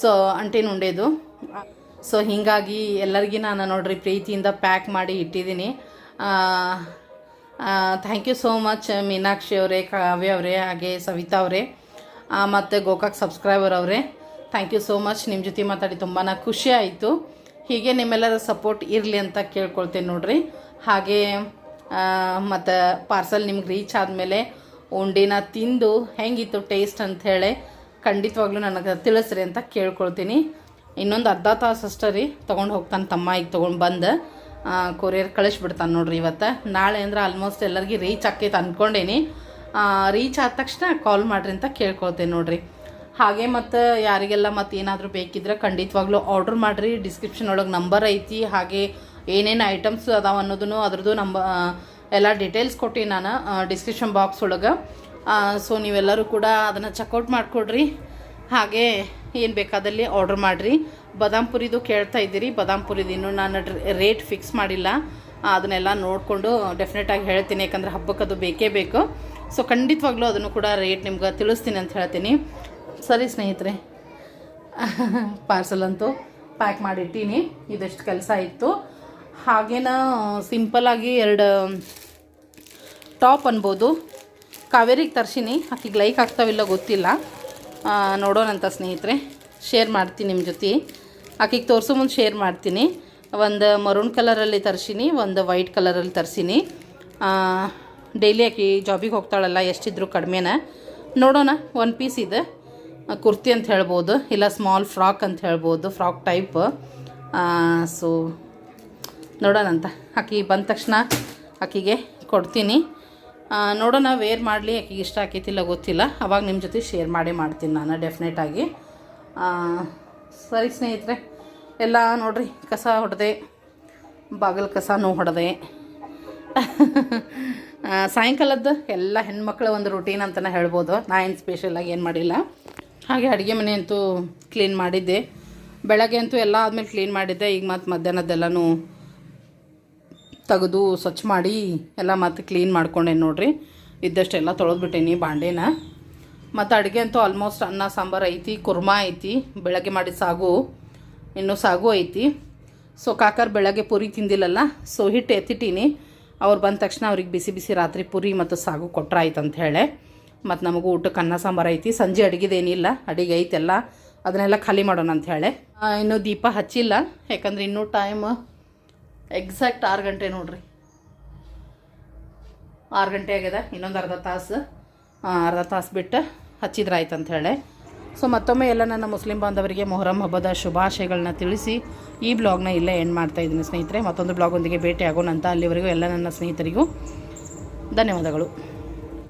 ಸೊ ಅಂಟಿನ ಉಂಡೇದು ಸೊ ಹೀಗಾಗಿ ಎಲ್ಲರಿಗೂ ನಾನು ನೋಡ್ರಿ ಪ್ರೀತಿಯಿಂದ ಪ್ಯಾಕ್ ಮಾಡಿ ಇಟ್ಟಿದ್ದೀನಿ. Thank you so much Meenakshi ಅವರೇ, ಕಾವ್ಯ ಅವರೇ, ಹಾಗೆ ಸವಿತಾ ಅವರೇ ಮತ್ತು ಗೋಕಾಕ್ ಸಬ್ಸ್ಕ್ರೈಬರ್ ಅವರೇ. ಥ್ಯಾಂಕ್ ಯು ಸೋ ಮಚ್ ನಿಮ್ಮ ಜೊತೆ ಮಾತಾಡಿ ತುಂಬಾ ಖುಷಿ ಆಯಿತು. ಹೀಗೆ ನಿಮ್ಮೆಲ್ಲರ ಸಪೋರ್ಟ್ ಇರಲಿ ಅಂತ ಕೇಳ್ಕೊಳ್ತೇನೆ ನೋಡ್ರಿ. ಹಾಗೆ ಮತ್ತು ಪಾರ್ಸಲ್ ನಿಮ್ಗೆ ರೀಚ್ ಆದಮೇಲೆ ಉಂಡಿನ ತಿಂದು ಹೆಂಗಿತ್ತು ಟೇಸ್ಟ್ ಅಂಥೇಳಿ ಖಂಡಿತವಾಗ್ಲೂ ನನಗೆ ತಿಳಿಸ್ರಿ ಅಂತ ಕೇಳ್ಕೊಳ್ತೀನಿ. ಇನ್ನೊಂದು ಅರ್ಧ ತಾಸು ಅಷ್ಟೇ ರೀ ತೊಗೊಂಡು ಹೋಗ್ತಾನೆ ತಮ್ಮ ಈಗ ತೊಗೊಂಡು ಬಂದು. ಕೊರಿಯರ್ ಕಳಿಸ್ಬಿಡ್ತಾನೆ ನೋಡ್ರಿ ಇವತ್ತು. ನಾಳೆ ಅಂದ್ರೆ ಆಲ್ಮೋಸ್ಟ್ ಎಲ್ಲರಿಗೂ ರೀಚ್ ಆಕೈತೆ ಅಂದ್ಕೊಂಡೇನಿ ರೀಚ್ ಆದ ತಕ್ಷಣ ಕಾಲ್ ಮಾಡಿರಿ ಅಂತ ಕೇಳ್ಕೊಳ್ತೇನೆ ನೋಡ್ರಿ. ಹಾಗೆ ಮತ್ತು ಯಾರಿಗೆಲ್ಲ ಮತ್ತು ಏನಾದರೂ ಬೇಕಿದ್ರೆ ಖಂಡಿತವಾಗ್ಲೂ ಆರ್ಡ್ರ್ ಮಾಡಿರಿ. ಡಿಸ್ಕ್ರಿಪ್ಷನ್ ಒಳಗೆ ನಂಬರ್ ಐತಿ. ಹಾಗೆ ಏನೇನು ಐಟಮ್ಸ್ ಅದಾವ ಅನ್ನೋದನ್ನು ಅದ್ರದ್ದು ನಂಬ ಎಲ್ಲ ಡೀಟೇಲ್ಸ್ ಕೊಟ್ಟು ನಾನು ಡಿಸ್ಕ್ರಿಪ್ಷನ್ ಬಾಕ್ಸ್ ಒಳಗೆ. ಸೊ ನೀವೆಲ್ಲರೂ ಕೂಡ ಅದನ್ನು ಚೆಕ್ಔಟ್ ಮಾಡಿಕೊಡ್ರಿ. ಹಾಗೆ ಏನು ಬೇಕಾದಲ್ಲಿ ಆರ್ಡ್ರ್ ಮಾಡಿರಿ. ಬಾದಾಮ್ ಪುರಿದು ಕೇಳ್ತಾ ಇದ್ದೀರಿ. ಬಾದಾಮ್ ಪುರಿದು ನಾನು ರೇಟ್ ಫಿಕ್ಸ್ ಮಾಡಿಲ್ಲ. ಅದನ್ನೆಲ್ಲ ನೋಡಿಕೊಂಡು ಡೆಫಿನೆಟಾಗಿ ಹೇಳ್ತೀನಿ. ಯಾಕಂದರೆ ಹಬ್ಬಕ್ಕೆ ಅದು ಬೇಕೇ ಬೇಕು. ಸೊ ಖಂಡಿತವಾಗ್ಲೂ ಅದನ್ನು ಕೂಡ ರೇಟ್ ನಿಮ್ಗೆ ತಿಳಿಸ್ತೀನಿ ಅಂತ ಹೇಳ್ತೀನಿ. ಸರಿ ಸ್ನೇಹಿತರೆ. ಪಾರ್ಸಲ್ ಅಂತೂ ಪ್ಯಾಕ್ ಮಾಡಿಟ್ಟೀನಿ. ಇದಷ್ಟು ಕೆಲಸ ಇತ್ತು. ಹಾಗೇನ ಸಿಂಪಲ್ಲಾಗಿ ಎರಡು ಟಾಪ್ ಅನ್ಬೋದು. ಕಾವೇರಿಗೆ ತರ್ಸೀನಿ. ಆಕಿಗೆ ಲೈಕ್ ಆಗ್ತಾವಿಲ್ಲ ಗೊತ್ತಿಲ್ಲ. ನೋಡೋಣಂತ ಸ್ನೇಹಿತರೆ. ಶೇರ್ ಮಾಡ್ತೀನಿ ನಿಮ್ಮ ಜೊತೆ. ಆಕೆಗೆ ತೋರಿಸೋ ಮುಂದೆ ಶೇರ್ ಮಾಡ್ತೀನಿ. ಒಂದು ಮರೂನ್ ಕಲರಲ್ಲಿ ತರ್ಸೀನಿ, ಒಂದು ವೈಟ್ ಕಲರಲ್ಲಿ ತರ್ಸೀನಿ. ಡೈಲಿ ಆಕೆ ಜಾಬಿಗೆ ಹೋಗ್ತಾಳಲ್ಲ, ಎಷ್ಟಿದ್ರು ಕಡಿಮೆನ. ನೋಡೋಣ ಒನ್ ಪೀಸ್ ಇದೆ. ಕುರ್ತಿ ಅಂತ ಹೇಳ್ಬೋದು, ಇಲ್ಲ ಸ್ಮಾಲ್ ಫ್ರಾಕ್ ಅಂತ ಹೇಳ್ಬೋದು ಫ್ರಾಕ್ ಟೈಪ್ ಸೊ ನೋಡೋಣಂತ ಆಕೆ ಬಂದ ತಕ್ಷಣ ಆಕೆಗೆ ಕೊಡ್ತೀನಿ. ನೋಡೋಣ ವೇರ್ ಮಾಡಲಿ ಯಾಕೆ ಇಷ್ಟ ಆಕೈತಿಲ್ಲ ಗೊತ್ತಿಲ್ಲ. ಅವಾಗ ನಿಮ್ಮ ಜೊತೆ ಶೇರ್ ಮಾಡಿ ಮಾಡ್ತೀನಿ ನಾನು ಡೆಫಿನೆಟಾಗಿ ಸರಿ ಸ್ನೇಹಿತರೆ, ಎಲ್ಲ ನೋಡ್ರಿ, ಕಸ ಹೊಡೆದೆ, ಬಾಗಿಲು ಕಸನೂ ಹೊಡೆದೆ. ಸಾಯಂಕಾಲದ್ದು ಎಲ್ಲ ಹೆಣ್ಮಕ್ಳ ಒಂದು ರುಟೀನ್ ಅಂತಲೇ ಹೇಳ್ಬೋದು. ನಾ ಏನು ಸ್ಪೆಷಲಾಗಿ ಏನು ಮಾಡಿಲ್ಲ. ಹಾಗೆ ಅಡುಗೆ ಮನೆ ಅಂತೂ ಕ್ಲೀನ್ ಮಾಡಿದ್ದೆ. ಬೆಳಗ್ಗೆ ಅಂತೂ ಎಲ್ಲ ಆದಮೇಲೆ ಕ್ಲೀನ್ ಮಾಡಿದ್ದೆ. ಈಗ ಮತ್ತು ಮಧ್ಯಾಹ್ನದ್ದೆಲ್ಲನೂ ತೆಗೆದು ಸ್ವಚ್ಛ ಮಾಡಿ ಎಲ್ಲ ಮತ್ತೆ ಕ್ಲೀನ್ ಮಾಡ್ಕೊಂಡೆ ನೋಡ್ರಿ. ಇದ್ದಷ್ಟೆಲ್ಲ ತೊಳೆದ್ಬಿಟ್ಟೇನಿ ಬಾಂಡೆನ. ಮತ್ತು ಅಡುಗೆ ಅಂತೂ ಆಲ್ಮೋಸ್ಟ್ ಅನ್ನ, ಸಾಂಬಾರು ಐತಿ, ಕುರ್ಮಾ ಐತಿ, ಬೆಳಗ್ಗೆ ಮಾಡಿದ ಸಾಗು, ಇನ್ನೂ ಸಾಗು ಐತಿ. ಸೊ ಕಾಕರ್ ಬೆಳಗ್ಗೆ ಪುರಿ ತಿಂದಿಲ್ಲಲ್ಲ ಸೊ ಹಿಟ್ಟು ಎತ್ತಿಟ್ಟೀನಿ. ಅವ್ರು ಬಂದ ತಕ್ಷಣ ಅವ್ರಿಗೆ ಬಿಸಿ ಬಿಸಿ ರಾತ್ರಿ ಪುರಿ ಮತ್ತು ಸಾಗು ಕೊಟ್ರಾಯ್ತು ಅಂತ ಹೇಳಿ. ಮತ್ತು ನಮಗೂ ಊಟಕ್ಕೆ ಅನ್ನ, ಸಾಂಬಾರು ಐತಿ. ಸಂಜೆ ಅಡುಗೆದೇನಿಲ್ಲ ಅಡುಗೆ ಐತೆಲ್ಲ, ಅದನ್ನೆಲ್ಲ ಖಾಲಿ ಮಾಡೋಣ ಅಂತ ಹೇಳಿ ಇನ್ನೂ ದೀಪ ಹಚ್ಚಿಲ್ಲ, ಯಾಕಂದ್ರೆ ಇನ್ನೂ ಟೈಮ್ ಎಕ್ಸಾಕ್ಟ್ ಆರು ಗಂಟೆ ನೋಡ್ರಿ. ಆರು ಗಂಟೆ ಆಗ್ಯದ ಇನ್ನೊಂದು ಅರ್ಧ ತಾಸು. ಅರ್ಧ ತಾಸು ಬಿಟ್ಟು ಹಚ್ಚಿದ್ರಾಯ್ತು ಅಂತ ಹೇಳಿ. ಸೊ ಮತ್ತೊಮ್ಮೆ ಎಲ್ಲ ನನ್ನ ಮುಸ್ಲಿಂ ಬಾಂಧವರಿಗೆ ಮೊಹರಂ ಹಬ್ಬದ ಶುಭಾಶಯಗಳನ್ನ ತಿಳಿಸಿ ಈ ಬ್ಲಾಗ್ನ ಇಲ್ಲೇ ಎಂಡ್ ಮಾಡ್ತಾ ಇದ್ದೀನಿ ಸ್ನೇಹಿತರೆ. ಮತ್ತೊಂದು ಬ್ಲಾಗೊಂದಿಗೆ ಭೇಟಿ ಆಗೋಣ ಅಂತ ಅಲ್ಲಿವರೆಗೂ ಎಲ್ಲ ನನ್ನ ಸ್ನೇಹಿತರಿಗೂ ಧನ್ಯವಾದಗಳು.